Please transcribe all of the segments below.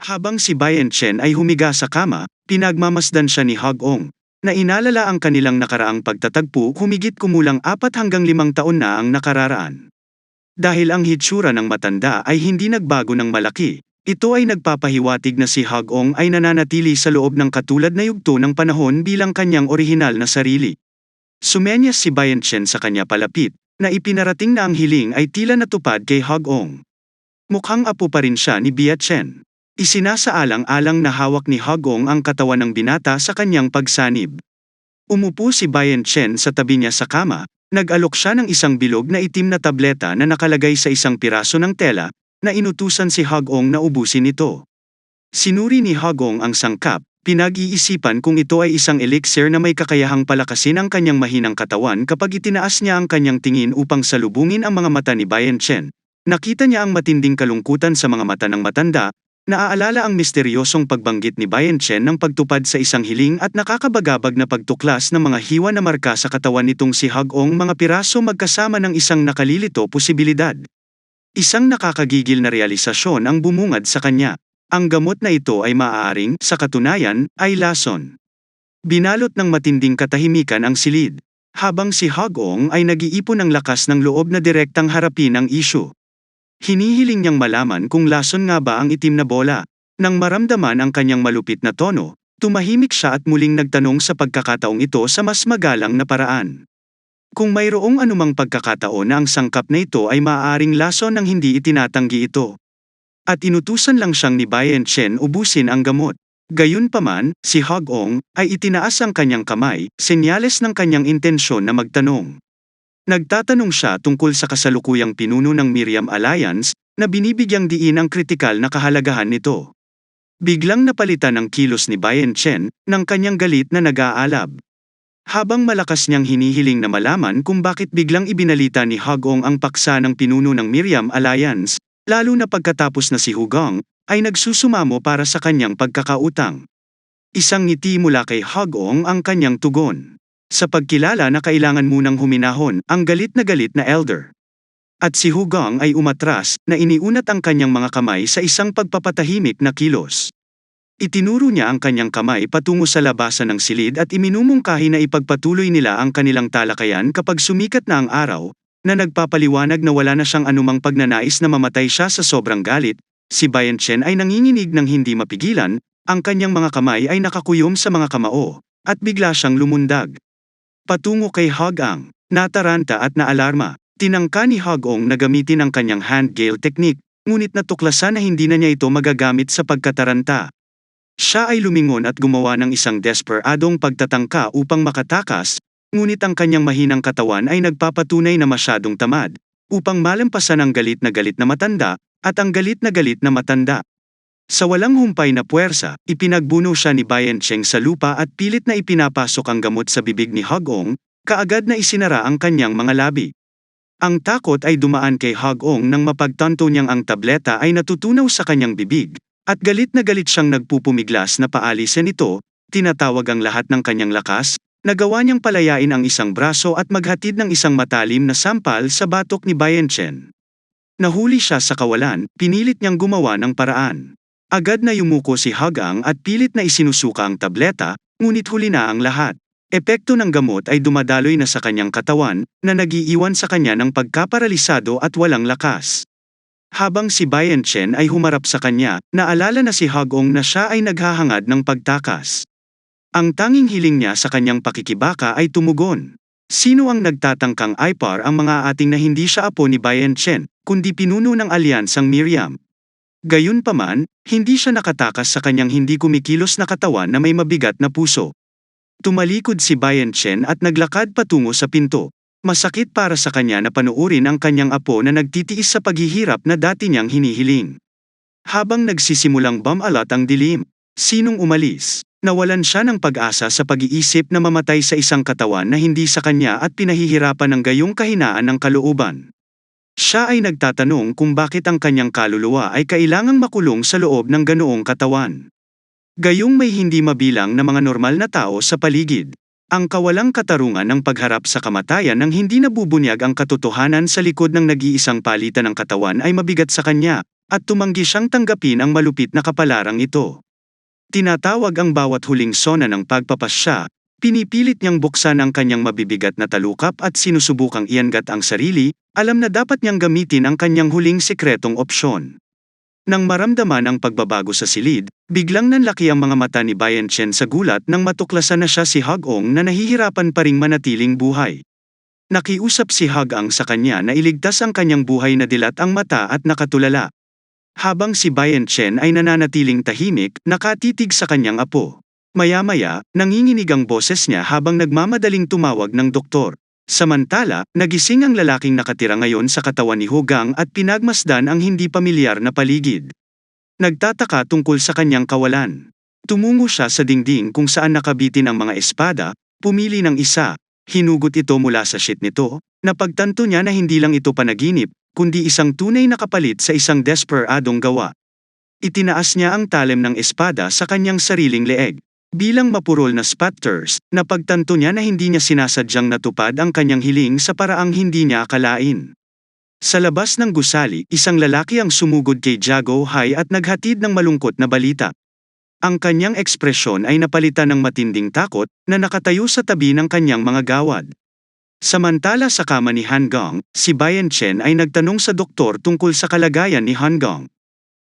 Habang si Bayan Chen ay humiga sa kama, pinagmamasdan siya ni Hog-ong, na inalala ang kanilang nakaraang pagtatagpo humigit kumulang apat hanggang limang taon na ang nakararaan. Dahil ang hitsura ng matanda ay hindi nagbago ng malaki, ito ay nagpapahiwatig na si Hog-ong ay nananatili sa loob ng katulad na yugto ng panahon bilang kanyang orihinal na sarili. Sumenyas si Bayan Chen sa kanya palapit, na ipinarating na ang hiling ay tila natupad kay Hog-ong. Mukhang apo pa rin siya ni Bia Chen. Isinasaalang-alang na hawak ni Hogong ang katawan ng binata sa kanyang pagsanib. Umupo si Bayan Chen sa tabi niya sa kama, nag-alok siya ng isang bilog na itim na tableta na nakalagay sa isang piraso ng tela, na inutusan si Hogong na ubusin ito. Sinuri ni Hogong ang sangkap, pinag-iisipan kung ito ay isang elixir na may kakayahang palakasin ang kanyang mahinang katawan kapag itinaas niya ang kanyang tingin upang salubungin ang mga mata ni Bayan Chen. Nakita niya ang matinding kalungkutan sa mga mata ng matanda, Naaalala ang misteryosong pagbanggit ni Bayan Chen ng pagtupad sa isang hiling at nakakabagabag na pagtuklas ng mga hiwa na marka sa katawan nitong si Hagong mga piraso magkasama ng isang nakalilito posibilidad. Isang nakakagigil na realisasyon ang bumungad sa kanya. Ang gamot na ito ay maaaring, sa katunayan, ay lason. Binalot ng matinding katahimikan ang silid, habang si Hagong ay nag-iipon ng lakas ng loob na direktang harapin ang isyu. Hinihiling niyang malaman kung lason nga ba ang itim na bola. Nang maramdaman ang kanyang malupit na tono, tumahimik siya at muling nagtanong sa pagkakataong ito sa mas magalang na paraan. Kung mayroong anumang pagkakataon na ang sangkap na ito ay maaaring lason ng hindi itinatanggi ito. At inutusan lang siyang ni Bayan Chen ubusin ang gamot. Gayunpaman, si Hog-ong ay itinaas ang kanyang kamay, senyales ng kanyang intensyon na magtanong. Nagtatanong siya tungkol sa kasalukuyang pinuno ng Miriam Alliance, na binibigyang diin ang kritikal na kahalagahan nito. Biglang napalitan ang kilos ni Bayan Chen, ng kanyang galit na nag-aalab. Habang malakas niyang hinihiling na malaman kung bakit biglang ibinalita ni Hugong ang paksa ng pinuno ng Miriam Alliance, lalo na pagkatapos na si Hugong, ay nagsusumamo para sa kanyang pagkakautang. Isang ngiti mula kay Hugong ang kanyang tugon. Sa pagkilala na kailangan munang huminahon, ang galit na galit na elder. At si Hugang ay umatras, na iniunat ang kanyang mga kamay sa isang pagpapatahimik na kilos. Itinuro niya ang kanyang kamay patungo sa labasan ng silid at iminumungkahi na ipagpatuloy nila ang kanilang talakayan kapag sumikat na ang araw, na nagpapaliwanag na wala na siyang anumang pagnanais na mamatay siya sa sobrang galit, si Bayan Chen ay nanginginig ng hindi mapigilan, ang kanyang mga kamay ay nakakuyom sa mga kamao, at bigla siyang lumundag. Patungo kay Hog-ang, nataranta at naalarma, tinangka ni Hog-ong na gamitin ang kanyang hand gale technique, ngunit natuklasan na hindi na niya ito magagamit sa pagkataranta. Siya ay lumingon at gumawa ng isang desperadong pagtatangka upang makatakas, ngunit ang kanyang mahinang katawan ay nagpapatunay na masyadong tamad, upang malampasan ang galit na galit na matanda, at ang galit na galit na matanda. Sa walang humpay na puwersa, ipinagbuno siya ni Bayan Cheng sa lupa at pilit na ipinapasok ang gamot sa bibig ni Hagong, kaagad na isinara ang kanyang mga labi. Ang takot ay dumaan kay Hagong nang mapagtanto niyang ang tableta ay natutunaw sa kanyang bibig, at galit na galit siyang nagpupumiglas na paalisin ito, tinatawag ang lahat ng kanyang lakas, nagawa niyang palayain ang isang braso at maghatid ng isang matalim na sampal sa batok ni Bayan Chen. Nahuli siya sa kawalan, pinilit niyang gumawa ng paraan. Agad na yumuko si Hagang at pilit na isinusuka ang tableta, ngunit huli na ang lahat. Epekto ng gamot ay dumadaloy na sa kanyang katawan, na nagiiwan sa kanya ng pagkaparalisado at walang lakas. Habang si Bayan Chen ay humarap sa kanya, naalala na si Hagong na siya ay naghahangad ng pagtakas. Ang tanging hiling niya sa kanyang pakikibaka ay tumugon. Sino ang nagtatangkang Ipar ang mga ating na hindi siya apo ni Bayan Chen, kundi pinuno ng alyansang Miriam? Gayunpaman, hindi siya nakatakas sa kanyang hindi kumikilos na katawan na may mabigat na puso. Tumalikod si Bayan Chen at naglakad patungo sa pinto. Masakit para sa kanya na panuurin ang kanyang apo na nagtitiis sa paghihirap na dati niyang hinihiling. Habang nagsisimulang bumalat ang dilim, sinong umalis? Nawalan siya ng pag-asa sa pag-iisip na mamatay sa isang katawan na hindi sa kanya at pinahihirapan ng gayong kahinaan ng kalooban. Siya ay nagtatanong kung bakit ang kanyang kaluluwa ay kailangang makulong sa loob ng ganoong katawan. Gayong may hindi mabilang na mga normal na tao sa paligid. Ang kawalang katarungan ng pagharap sa kamatayan ng hindi nabubunyag ang katotohanan sa likod ng nag-iisang palitan ng katawan ay mabigat sa kanya, at tumanggi siyang tanggapin ang malupit na kapalarang ito. Tinatawag ang bawat huling sona ng pagpapasya, pinipilit niyang buksan ang kanyang mabibigat na talukap at sinusubukang iangat ang sarili, alam na dapat niyang gamitin ang kanyang huling sikretong opsyon. Nang maramdaman ang pagbabago sa silid, biglang nanlaki ang mga mata ni Bayan Chen sa gulat nang matuklasan na siya si Hag-ong na nahihirapan pa ring manatiling buhay. Nakiusap si Hag-ang sa kanya na iligtas ang kanyang buhay na dilat ang mata at nakatulala. Habang si Bayan Chen ay nananatiling tahimik, nakatitig sa kanyang apo. Maya-maya, nanginginig ang boses niya habang nagmamadaling tumawag ng doktor. Samantala, nagising ang lalaking nakatira ngayon sa katawan ni Hugang at pinagmasdan ang hindi pamilyar na paligid. Nagtataka tungkol sa kanyang kawalan. Tumungo siya sa dingding kung saan nakabitin ang mga espada, pumili ng isa, hinugot ito mula sa sheet nito, napagtanto niya na hindi lang ito panaginip, kundi isang tunay na kapalit sa isang desperadong gawa. Itinaas niya ang talem ng espada sa kanyang sariling leeg. Bilang mapurol na spatters, napagtanto niya na hindi niya sinasadyang natupad ang kanyang hiling sa paraang hindi niya akalain. Sa labas ng gusali, isang lalaki ang sumugod kay Jago Hai at naghatid ng malungkot na balita. Ang kanyang ekspresyon ay napalitan ng matinding takot na nakatayo sa tabi ng kanyang mga gawad. Samantala sa kama ni Hanggang, si Bayan Chen ay nagtanong sa doktor tungkol sa kalagayan ni Hanggang.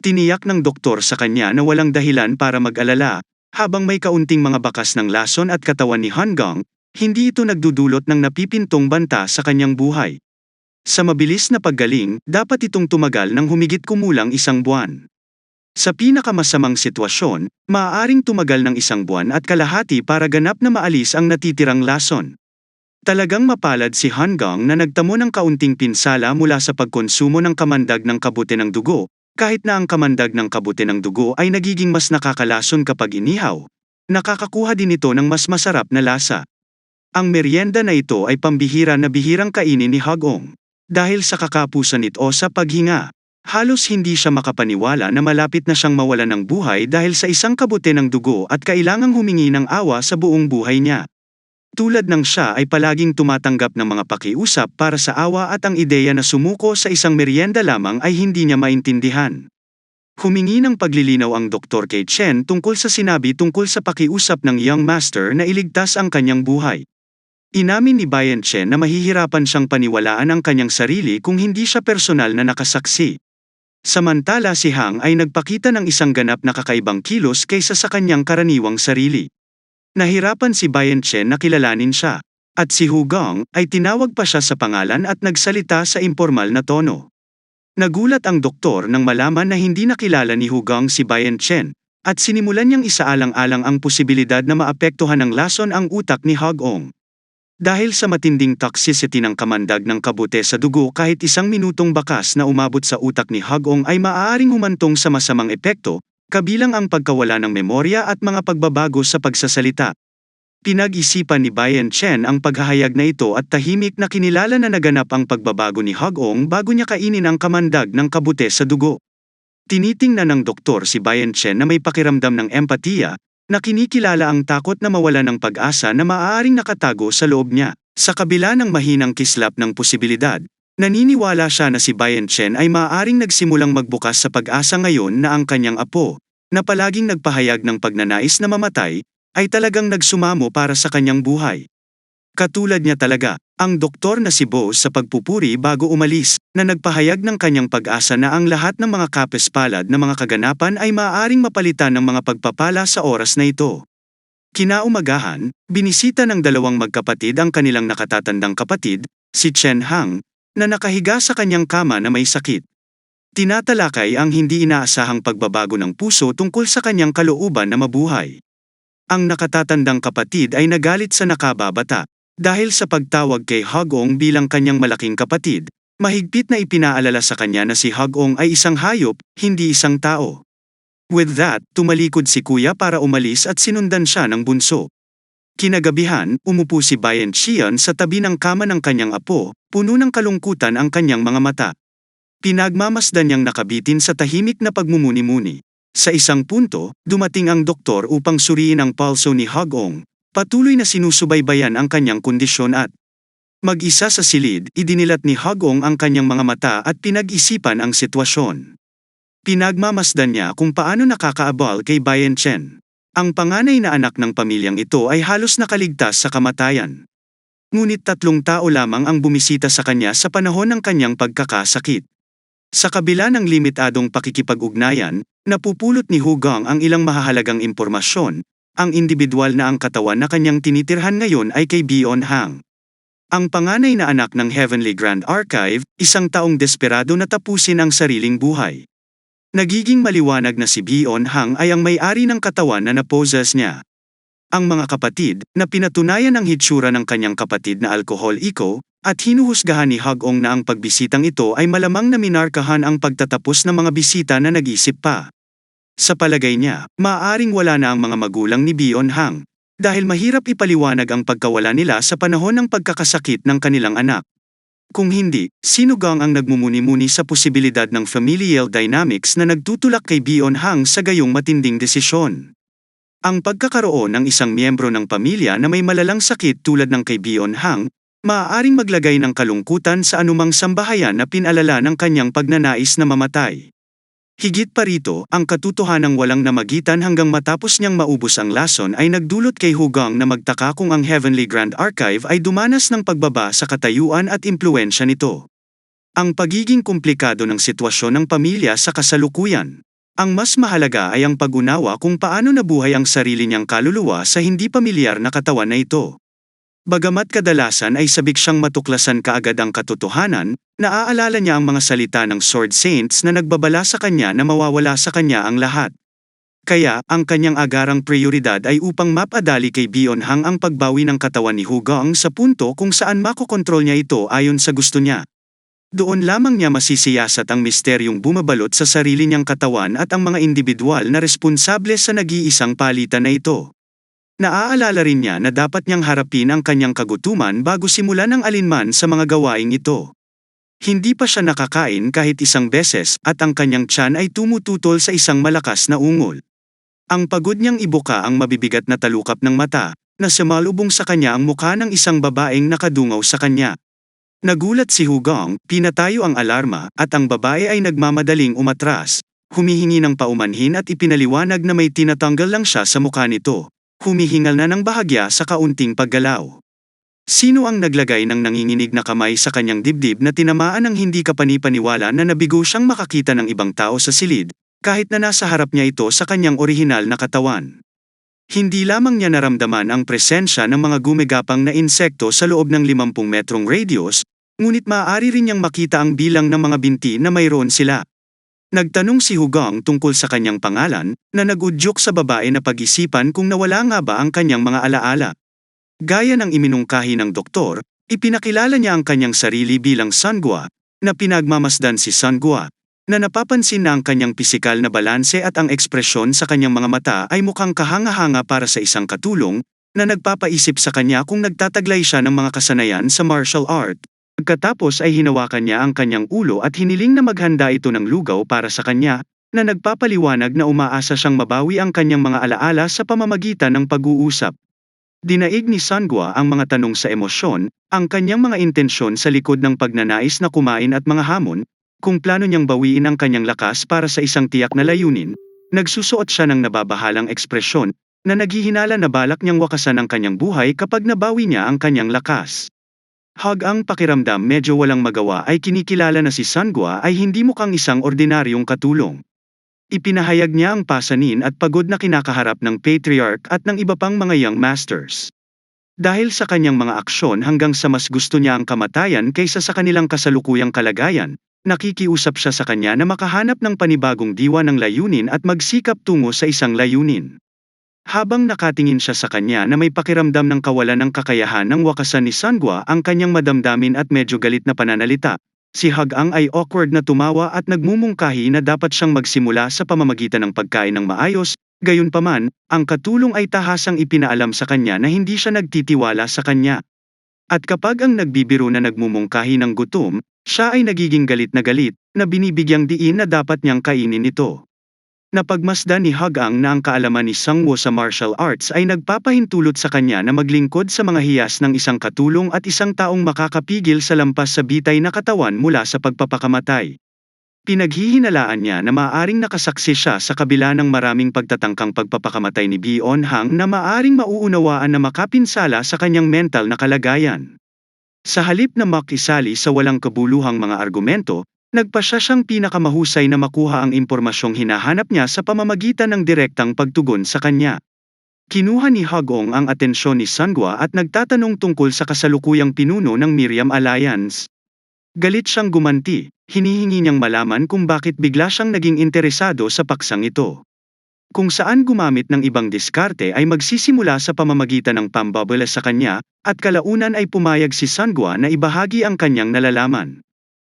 Tiniyak ng doktor sa kanya na walang dahilan para mag-alala, habang may kaunting mga bakas ng lason at katawan ni Hanggang, hindi ito nagdudulot ng napipintong banta sa kanyang buhay. Sa mabilis na paggaling, dapat itong tumagal ng humigit kumulang isang buwan. Sa pinakamasamang sitwasyon, maaaring tumagal ng isang buwan at kalahati para ganap na maalis ang natitirang lason. Talagang mapalad si Hanggang na nagtamo ng kaunting pinsala mula sa pagkonsumo ng kamandag ng kabuti ng dugo, kahit na ang kamandag ng kabuti ng dugo ay nagiging mas nakakalason kapag inihaw, nakakakuha din ito ng mas masarap na lasa. Ang merienda na ito ay pambihira na bihirang kainin ni Hagong. Dahil sa kakapusan nito sa paghinga, halos hindi siya makapaniwala na malapit na siyang mawala ng buhay dahil sa isang kabuti ng dugo at kailangang humingi ng awa sa buong buhay niya. Tulad ng siya ay palaging tumatanggap ng mga pakiusap para sa awa at ang ideya na sumuko sa isang merienda lamang ay hindi niya maintindihan. Humingi ng paglilinaw ang Dr. kay Chen tungkol sa sinabi tungkol sa pakiusap ng Young Master na iligtas ang kanyang buhay. Inamin ni Bayan Chen na mahihirapan siyang paniwalaan ang kanyang sarili kung hindi siya personal na nakasaksi. Samantala si Hang ay nagpakita ng isang ganap na kakaibang kilos kaysa sa kanyang karaniwang sarili. Nahirapan si Bayan Chen na kilalanin siya, at si Hu Gong ay tinawag pa siya sa pangalan at nagsalita sa impormal na tono. Nagulat ang doktor nang malaman na hindi nakilala ni Hu Gong si Bayan Chen, at sinimulan niyang isaalang-alang ang posibilidad na maapektuhan ng lason ang utak ni Hog Ong. Dahil sa matinding toxicity ng kamandag ng kabute sa dugo kahit isang minutong bakas na umabot sa utak ni Hagong ay maaaring humantong sa masamang epekto, kabilang ang pagkawala ng memorya at mga pagbabago sa pagsasalita. Pinag-isipan ni Bayan Chen ang paghahayag na ito at tahimik na kinilala na naganap ang pagbabago ni Hagong bago niya kainin ang kamandag ng kabute sa dugo. Tinitingnan ng doktor si Bayan Chen na may pakiramdam ng empatiya, na kinikilala ang takot na mawala ng pag-asa na maaaring nakatago sa loob niya. Sa kabila ng mahinang kislap ng posibilidad, naniniwala siya na si Bayan Chen ay maaaring nagsimulang magbukas sa pag-asa ngayon na ang kanyang apo, na palaging nagpahayag ng pagnanais na mamatay, ay talagang nagsumamo para sa kanyang buhay. Katulad niya talaga, ang doktor na si Bo sa pagpupuri bago umalis, na nagpahayag ng kanyang pag-asa na ang lahat ng mga kapespalad na mga kaganapan ay maaaring mapalitan ng mga pagpapala sa oras na ito. Kinaumagahan, binisita ng dalawang magkapatid ang kanilang nakatatandang kapatid, si Chen Hang, na nakahiga sa kanyang kama na may sakit. Tinatalakay ang hindi inaasahang pagbabago ng puso tungkol sa kanyang kalooban na mabuhay. Ang nakatatandang kapatid ay nagalit sa nakababata, dahil sa pagtawag kay Hagong bilang kanyang malaking kapatid, mahigpit na ipinaalala sa kanya na si Hagong ay isang hayop, hindi isang tao. With that, tumalikod si kuya para umalis at sinundan siya ng bunso. Kinagabihan, umupo si Bayan Chian sa tabi ng kama ng kanyang apo, puno ng kalungkutan ang kanyang mga mata. Pinagmamasdan niyang nakabitin sa tahimik na pagmumuni-muni. Sa isang punto, dumating ang doktor upang suriin ang pulso ni Hagong, Patuloy na sinusubaybayan ang kanyang kondisyon at mag-isa sa silid, idinilat ni Hagong ang kanyang mga mata at pinag-isipan ang sitwasyon. Pinagmamasdan niya kung paano nakakaabal kay Bayan Chen. Ang panganay na anak ng pamilyang ito ay halos nakaligtas sa kamatayan. Ngunit tatlong tao lamang ang bumisita sa kanya sa panahon ng kanyang pagkakasakit. Sa kabila ng limitadong pakikipag-ugnayan, napupulot ni Hugong ang ilang mahahalagang impormasyon, ang individual na ang katawan na kanyang tinitirhan ngayon ay kay Bion Hang. Ang panganay na anak ng Heavenly Grand Archive, isang taong desperado na tapusin ang sariling buhay. Nagiging maliwanag na si Bion Hang ay ang may-ari ng katawan na naposes niya. Ang mga kapatid, na pinatunayan ang hitsura ng kanyang kapatid na alkohol iko, at hinuhusgahan ni Hagong na ang pagbisitang ito ay malamang na minarkahan ang pagtatapos ng mga bisita na nag-isip pa. Sa palagay niya, maaaring wala na ang mga magulang ni Bion Hang, dahil mahirap ipaliwanag ang pagkawala nila sa panahon ng pagkakasakit ng kanilang anak. Kung hindi, sino gang ang nagmumuni-muni sa posibilidad ng familial dynamics na nagtutulak kay Bion Hang sa gayong matinding desisyon? Ang pagkakaroon ng isang miyembro ng pamilya na may malalang sakit tulad ng kay Bion Hang, maaaring maglagay ng kalungkutan sa anumang sambahayan na pinalala ng kanyang pagnanais na mamatay. Higit pa rito, ang katotohanang walang namagitan hanggang matapos niyang maubos ang lason ay nagdulot kay Hugang na magtaka kung ang Heavenly Grand Archive ay dumanas ng pagbaba sa katayuan at impluensya nito. Ang pagiging komplikado ng sitwasyon ng pamilya sa kasalukuyan. Ang mas mahalaga ay ang pag-unawa kung paano nabuhay ang sarili niyang kaluluwa sa hindi pamilyar na katawan na ito. Bagamat kadalasan ay sabik siyang matuklasan kaagad ang katotohanan, naaalala niya ang mga salita ng Sword Saints na nagbabala sa kanya na mawawala sa kanya ang lahat. Kaya, ang kanyang agarang prioridad ay upang mapadali kay Bion Hang ang pagbawi ng katawan ni Hugong sa punto kung saan makokontrol niya ito ayon sa gusto niya. Doon lamang niya masisiyasat ang misteryong bumabalot sa sarili niyang katawan at ang mga individual na responsable sa nag-iisang palitan na ito. Naaalala rin niya na dapat niyang harapin ang kanyang kagutuman bago simulan ang alinman sa mga gawaing ito. Hindi pa siya nakakain kahit isang beses at ang kanyang tiyan ay tumututol sa isang malakas na ungol. Ang pagod niyang ibuka ang mabibigat na talukap ng mata, na sumalubong sa kanya ang mukha ng isang babaeng nakadungaw sa kanya. Nagulat si Hugong, pinatayo ang alarma, at ang babae ay nagmamadaling umatras, humihingi ng paumanhin at ipinaliwanag na may tinatanggal lang siya sa mukha nito, humihingal na ng bahagya sa kaunting paggalaw. Sino ang naglagay ng nanginginig na kamay sa kanyang dibdib na tinamaan ng hindi kapanipaniwala na nabigo siyang makakita ng ibang tao sa silid, kahit na nasa harap niya ito sa kanyang orihinal na katawan? Hindi lamang niya naramdaman ang presensya ng mga gumigapang na insekto sa loob ng 50 metrong radius, ngunit maaari rin niyang makita ang bilang ng mga binti na mayroon sila. Nagtanong si Hugong tungkol sa kanyang pangalan, na nagudyok sa babae na pag-isipan kung nawala nga ba ang kanyang mga alaala. Gaya ng iminungkahi ng doktor, ipinakilala niya ang kanyang sarili bilang Sangwa, na pinagmamasdan si Sangwa, na napapansin na ang kanyang pisikal na balanse at ang ekspresyon sa kanyang mga mata ay mukhang kahanga-hanga para sa isang katulong, na nagpapaisip sa kanya kung nagtataglay siya ng mga kasanayan sa martial art. Pagkatapos ay hinawakan niya ang kanyang ulo at hiniling na maghanda ito ng lugaw para sa kanya, na nagpapaliwanag na umaasa siyang mabawi ang kanyang mga alaala sa pamamagitan ng pag-uusap. Dinaig ni Sangwa ang mga tanong sa emosyon, ang kanyang mga intensyon sa likod ng pagnanais na kumain at mga hamon, kung plano niyang bawiin ang kanyang lakas para sa isang tiyak na layunin, nagsusuot siya ng nababahalang ekspresyon, na naghihinala na balak niyang wakasan ang kanyang buhay kapag nabawi niya ang kanyang lakas. Hag ang pakiramdam medyo walang magawa ay kinikilala na si Sangwa ay hindi mukhang isang ordinaryong katulong. Ipinahayag niya ang pasanin at pagod na kinakaharap ng patriarch at ng iba pang mga young masters. Dahil sa kanyang mga aksyon hanggang sa mas gusto niya ang kamatayan kaysa sa kanilang kasalukuyang kalagayan, nakikiusap siya sa kanya na makahanap ng panibagong diwa ng layunin at magsikap tungo sa isang layunin. Habang nakatingin siya sa kanya na may pakiramdam ng kawalan ng kakayahan ng wakasan ni Sangwa ang kanyang madamdamin at medyo galit na pananalita, Si Hagang ay awkward na tumawa at nagmumungkahi na dapat siyang magsimula sa pamamagitan ng pagkain ng maayos, gayunpaman, ang katulong ay tahasang ipinaalam sa kanya na hindi siya nagtitiwala sa kanya. At kapag ang nagbibiro na nagmumungkahi ng gutom, siya ay nagiging galit na galit, na binibigyang diin na dapat niyang kainin ito. Napagmasdan ni Hagang na ang kaalaman ni Sangwo sa martial arts ay nagpapahintulot sa kanya na maglingkod sa mga hiyas ng isang katulong at isang taong makakapigil sa lampas sa bitay na katawan mula sa pagpapakamatay. Pinaghihinalaan niya na maaaring nakasaksi siya sa kabila ng maraming pagtatangkang pagpapakamatay ni Bion Hang na maaaring mauunawaan na makapinsala sa kanyang mental na kalagayan. Sa halip na makisali sa walang kabuluhang mga argumento, nagpa siya siyang pinakamahusay na makuha ang impormasyong hinahanap niya sa pamamagitan ng direktang pagtugon sa kanya. Kinuha ni Hagong ang atensyon ni Sangwa at nagtatanong tungkol sa kasalukuyang pinuno ng Miriam Alliance. Galit siyang gumanti, hinihingi niyang malaman kung bakit bigla siyang naging interesado sa paksang ito. Kung saan gumamit ng ibang diskarte ay magsisimula sa pamamagitan ng pambabala sa kanya, at kalaunan ay pumayag si Sangwa na ibahagi ang kanyang nalalaman.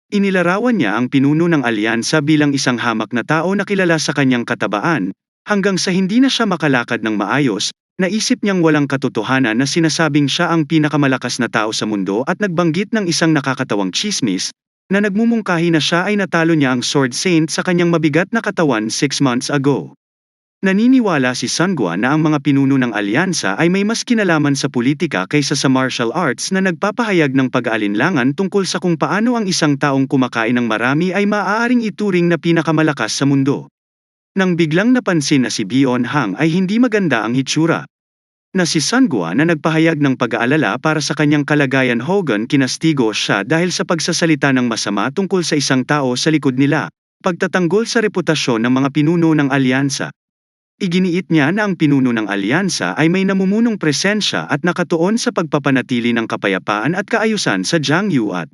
Inilarawan niya ang pinuno ng alyansa bilang isang hamak na tao na kilala sa kanyang katabaan, hanggang sa hindi na siya makalakad ng maayos, naisip niyang walang katotohanan na sinasabing siya ang pinakamalakas na tao sa mundo at nagbanggit ng isang nakakatawang chismis, na nagmumungkahi na siya ay natalo niya ang Sword Saint sa kanyang mabigat na katawan 6 months ago. Naniniwala si Sangwa na ang mga pinuno ng alyansa ay may mas kinalaman sa politika kaysa sa martial arts na nagpapahayag ng pag-aalinlangan tungkol sa kung paano ang isang taong kumakain ng marami ay maaaring ituring na pinakamalakas sa mundo. Nang biglang napansin na si Bion Hang ay hindi maganda ang hitsura. Na si Sangwa na nagpahayag ng pag-aalala para sa kanyang kalagayan Hogan kinastigo siya dahil sa pagsasalita ng masama tungkol sa isang tao sa likod nila, pagtatanggol sa reputasyon ng mga pinuno ng alyansa. Iginiit niya na ang pinuno ng alyansa ay may namumunong presensya at nakatuon sa pagpapanatili ng kapayapaan at kaayusan sa Jiangyu at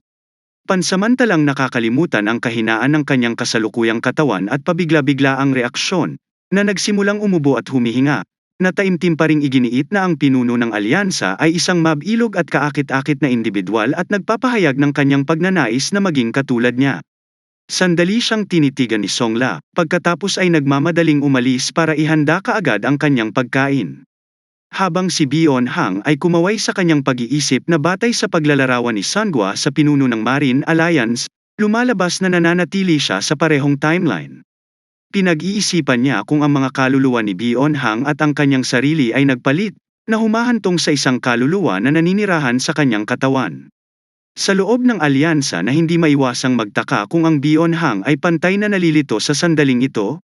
Pansamantalang nakakalimutan ang kahinaan ng kanyang kasalukuyang katawan at pabigla-bigla ang reaksyon, na nagsimulang umubo at humihinga, na taimtim pa ring iginiit na ang pinuno ng alyansa ay isang mabilog at kaakit-akit na individual at nagpapahayag ng kanyang pagnanais na maging katulad niya. Sandali siyang tinitigan ni Songla, pagkatapos ay nagmamadaling umalis para ihanda kaagad ang kanyang pagkain. Habang si Bion Hang ay kumaway sa kanyang pag-iisip na batay sa paglalarawan ni Sangwa sa pinuno ng Marine Alliance, lumalabas na nananatili siya sa parehong timeline. Pinag-iisipan niya kung ang mga kaluluwa ni Bion Hang at ang kanyang sarili ay nagpalit, na humahantong sa isang kaluluwa na naninirahan sa kanyang katawan. Sa loob ng alyansa na hindi maiwasang magtaka kung ang Bion Hang ay pantay na nalilito sa sandaling ito,